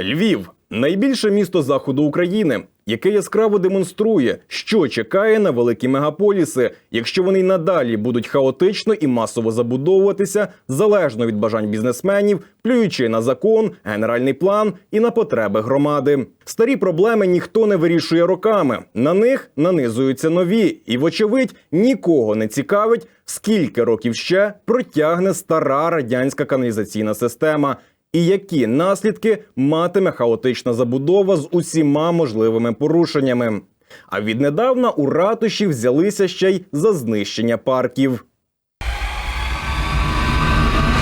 Львів найбільше місто заходу України, яке яскраво демонструє, що чекає на великі мегаполіси, якщо вони й надалі будуть хаотично і масово забудовуватися залежно від бажань бізнесменів, плюючи на закон, генеральний план і на потреби громади. Старі проблеми ніхто не вирішує роками. На них нанизуються нові, і, вочевидь, нікого не цікавить, скільки років ще протягне стара радянська каналізаційна система. І які наслідки матиме хаотична забудова з усіма можливими порушеннями? А віднедавна у ратуші взялися ще й за знищення парків.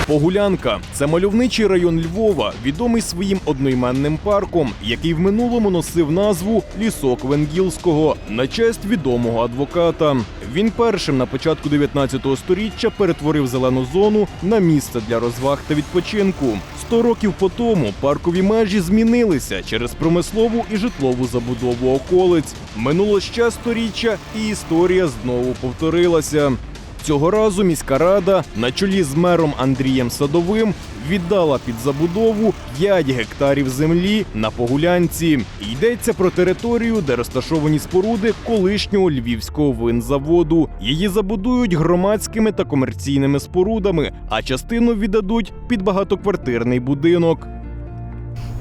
Погулянка це мальовничий район Львова, відомий своїм одноіменним парком, який в минулому носив назву Лісок Венгілського на честь відомого адвоката. Він першим на початку 19 століття перетворив зелену зону на місце для розваг та відпочинку. Сто років по тому паркові межі змінилися через промислову і житлову забудову околиць. Минуло ще сторіччя, і історія знову повторилася. Цього разу міська рада на чолі з мером Андрієм Садовим віддала під забудову 5 гектарів землі на погулянці. Йдеться про територію, де розташовані споруди колишнього львівського винзаводу. Її забудують громадськими та комерційними спорудами, а частину віддадуть під багатоквартирний будинок.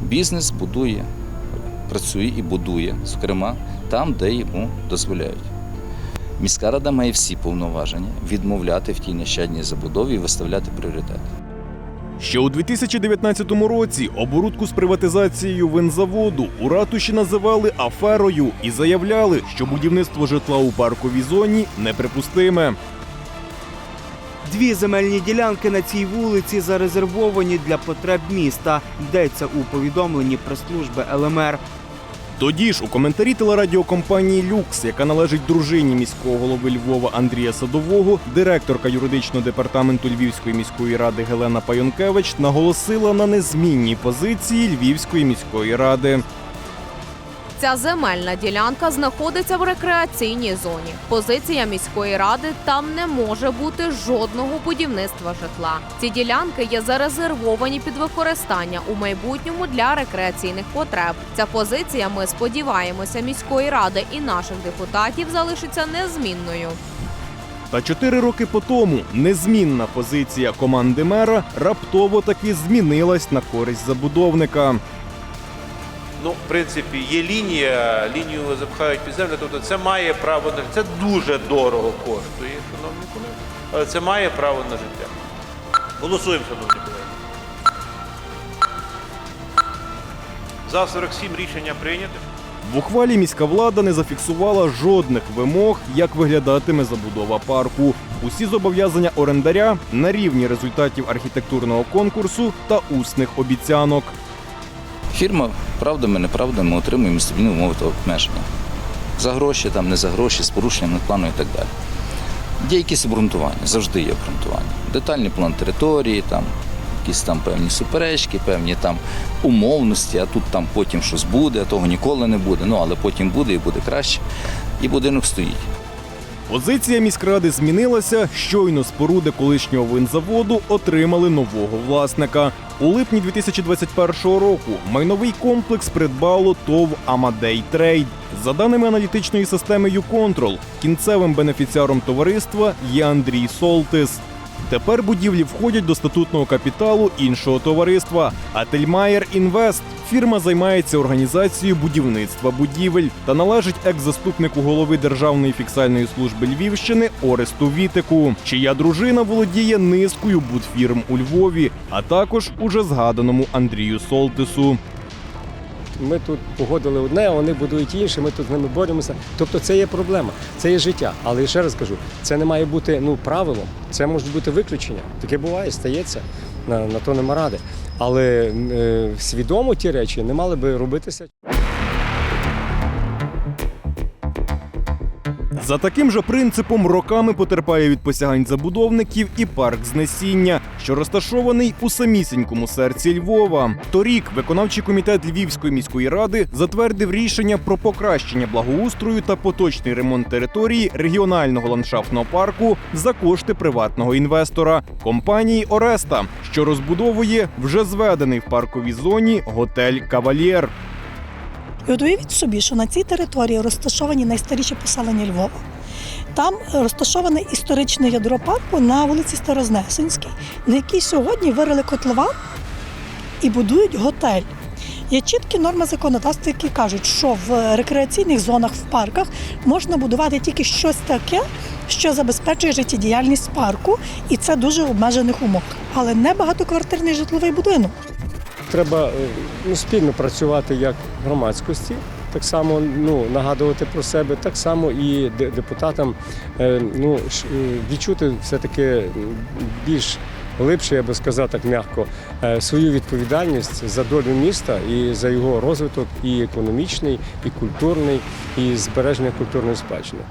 Бізнес будує, працює і будує, зокрема, там, де йому дозволяють. Міська рада має всі повноваження відмовляти в тій нещадній забудові і виставляти пріоритет. Ще у 2019 році оборудку з приватизацією винзаводу у ратуші називали аферою і заявляли, що будівництво житла у парковій зоні неприпустиме. Дві земельні ділянки на цій вулиці зарезервовані для потреб міста. Йдеться у повідомленні прес-служби ЛМР. Тоді ж у коментарі телерадіокомпанії Люкс, яка належить дружині міського голови Львова Андрія Садового, директорка юридичного департаменту Львівської міської ради Гелена Пайонкевич наголосила на незмінній позиції Львівської міської ради. Ця земельна ділянка знаходиться в рекреаційній зоні. Позиція міської ради там не може бути жодного будівництва житла. Ці ділянки є зарезервовані під використання у майбутньому для рекреаційних потреб. Ця позиція, ми сподіваємося, міської ради і наших депутатів залишиться незмінною. Та чотири роки по тому незмінна позиція команди мера раптово таки змінилась на користь забудовника. Ну, в принципі, є лінія, лінію запхають під землю, тобто це має право на життя. це дуже дорого коштує, шановні колеги, але це має право на життя. Голосуємо, шановні колеги. За 47 рішення прийнято. В ухвалі міська влада не зафіксувала жодних вимог, як виглядатиме забудова парку. Усі зобов'язання орендаря на рівні результатів архітектурного конкурсу та усних обіцянок. Фірма правдами, неправдами отримує містобні умови та обмеження. За гроші, там, не за гроші, з порушенням плану і так далі. Є якісь обґрунтування, завжди є обґрунтування. Детальний план території, там, якісь там певні суперечки, певні там умовності, а тут там потім щось буде, а того ніколи не буде. Ну, але потім буде і буде краще. І будинок стоїть. Позиція міськради змінилася. Щойно споруди колишнього винзаводу отримали нового власника. У липні 2021 року майновий комплекс придбало ТОВ Амадей Трейд. За даними аналітичної системи «Юконтрол», кінцевим бенефіціаром товариства є Андрій Солтис. Тепер будівлі входять до статутного капіталу іншого товариства Ательмаєр Інвест. Фірма займається організацією будівництва будівель та належить екс-заступнику голови Державної фіксальної служби Львівщини Оресту Вітику, чия дружина володіє низкою будфірм у Львові, а також уже згаданому Андрію Солтису. Ми тут погодили одне, а вони будують інше, ми тут з ними боремося. Тобто це є проблема, це є життя. Але ще раз кажу, це не має бути ну, правилом, це можуть бути виключення. Таке буває, стається, на, на то нема ради. Але е, свідомо ті речі не мали би робитися. За таким же принципом роками потерпає від посягань забудовників і парк знесіння, що розташований у самісінькому серці Львова. Торік виконавчий комітет Львівської міської ради затвердив рішення про покращення благоустрою та поточний ремонт території регіонального ландшафтного парку за кошти приватного інвестора компанії Ореста, що розбудовує вже зведений в парковій зоні готель Кавальєр. І от уявіть собі, що на цій території розташовані найстаріші поселення Львова. Там розташоване історичне ядро парку на вулиці Старознесенській, на якій сьогодні вирили котлован і будують готель. Є чіткі норми законодавства, які кажуть, що в рекреаційних зонах в парках можна будувати тільки щось таке, що забезпечує життєдіяльність парку, і це дуже в обмежених умовах, але не багатоквартирний житловий будинок. Треба е, ну, спільно працювати як громадськості, так само ну, нагадувати про себе, так само і депутатам е, ну, е, відчути все-таки більш глибше, я би сказав так м'яко, свою відповідальність за долю міста і за його розвиток, і економічний, і культурний, і збереження культурної спадщини.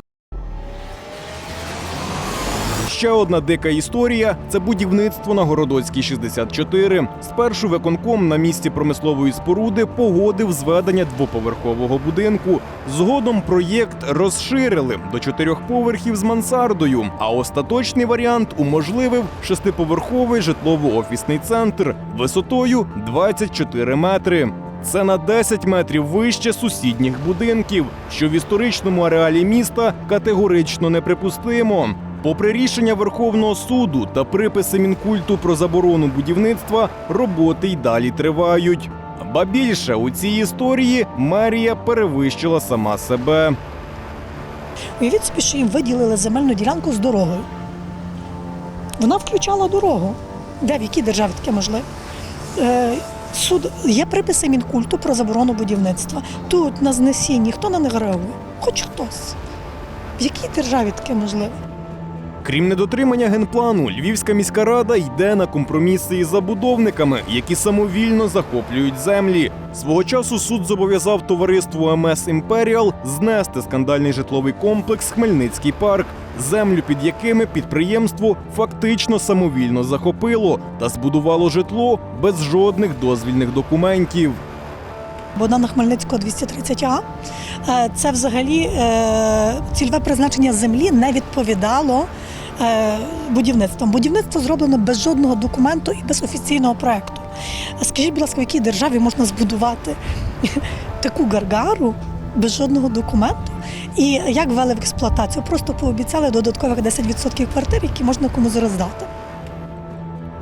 Ще одна дика історія це будівництво на Городоцькій 64. Спершу виконком на місці промислової споруди погодив зведення двоповерхового будинку. Згодом проєкт розширили до чотирьох поверхів з мансардою. А остаточний варіант уможливив шестиповерховий житлово-офісний центр висотою 24 метри. Це на 10 метрів вище сусідніх будинків, що в історичному ареалі міста категорично неприпустимо. Попри рішення Верховного суду та приписи Мінкульту про заборону будівництва, роботи й далі тривають. Ба більше у цій історії мерія перевищила сама себе. Уявіть собі, що їм виділили земельну ділянку з дорогою. Вона включала дорогу. Де в якій державі таке можливо? Е, суд є приписи мінкульту про заборону будівництва. Тут на знесінні хто на них? Хоч хтось. В якій державі таке можливо? Крім недотримання генплану, Львівська міська рада йде на компроміси із забудовниками, які самовільно захоплюють землі. Свого часу суд зобов'язав товариству МС Імперіал знести скандальний житловий комплекс Хмельницький парк, землю під якими підприємство фактично самовільно захопило та збудувало житло без жодних дозвільних документів. Богдана Хмельницького 230А. Е, Це взагалі е, цільове призначення землі не відповідало е, будівництвам. Будівництво зроблено без жодного документу і без офіційного проекту. Скажіть, будь ласка, в якій державі можна збудувати таку гаргару без жодного документу? І як ввели в експлуатацію? Просто пообіцяли додаткових 10% квартир, які можна комусь роздати.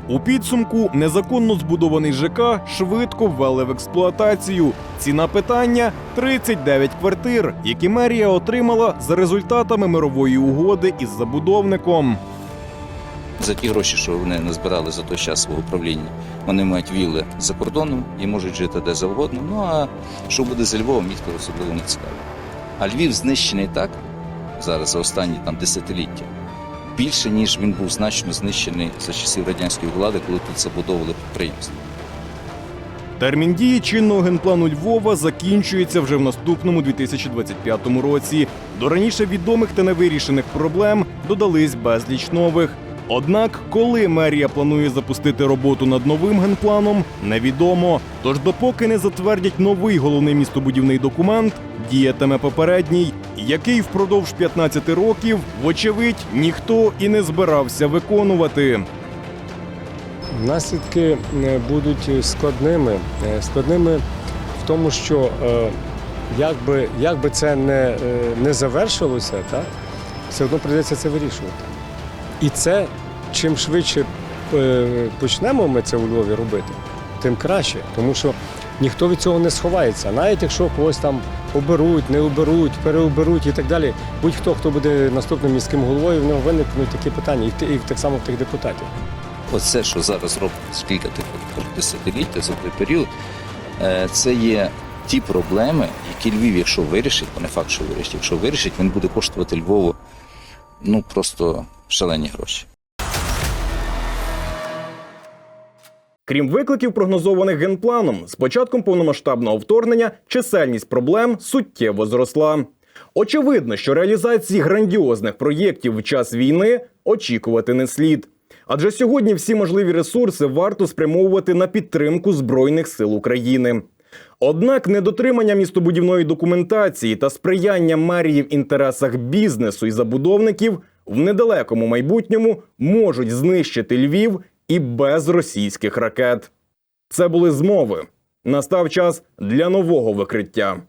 У підсумку незаконно збудований ЖК швидко ввели в експлуатацію. Ціна питання 39 квартир, які мерія отримала за результатами мирової угоди із забудовником. За ті гроші, що вони назбирали за той час свого правління, вони мають вілли за кордоном і можуть жити де завгодно. Ну а що буде за Львовом, ніхто особливо не цікавий. А Львів знищений так зараз за останні там десятиліття. Більше ніж він був значно знищений за часів радянської влади, коли тут забудовували підприємства. Термін дії чинного генплану Львова закінчується вже в наступному 2025 році. До раніше відомих та невирішених проблем додались безліч нових. Однак, коли мерія планує запустити роботу над новим генпланом, невідомо. Тож, допоки не затвердять новий головний містобудівний документ, діятиме попередній, який впродовж 15 років, вочевидь, ніхто і не збирався виконувати. Наслідки е, будуть складними. Е, Складними в тому, що е, як би, як би це не, не завершилося, так, все одно прийдеться це вирішувати. І це чим швидше е, почнемо ми це у Львові робити, тим краще. Тому що ніхто від цього не сховається. Навіть якщо когось там оберуть, не оберуть, переоберуть і так далі. Будь-хто, хто буде наступним міським головою, в нього виникнуть такі питання, і, так само в тих депутатів. Оце, що зараз робить скільки тих десятиліття за той період, е, це є ті проблеми, які Львів, якщо вирішить, бо не факт, що вирішить, якщо вирішить, він буде коштувати Львову ну просто шалені гроші. Крім викликів, прогнозованих генпланом, з початком повномасштабного вторгнення чисельність проблем суттєво зросла. Очевидно, що реалізації грандіозних проєктів в час війни очікувати не слід. Адже сьогодні всі можливі ресурси варто спрямовувати на підтримку Збройних сил України. Однак недотримання містобудівної документації та сприяння мерії в інтересах бізнесу і забудовників в недалекому майбутньому можуть знищити Львів і без російських ракет. Це були змови. Настав час для нового викриття.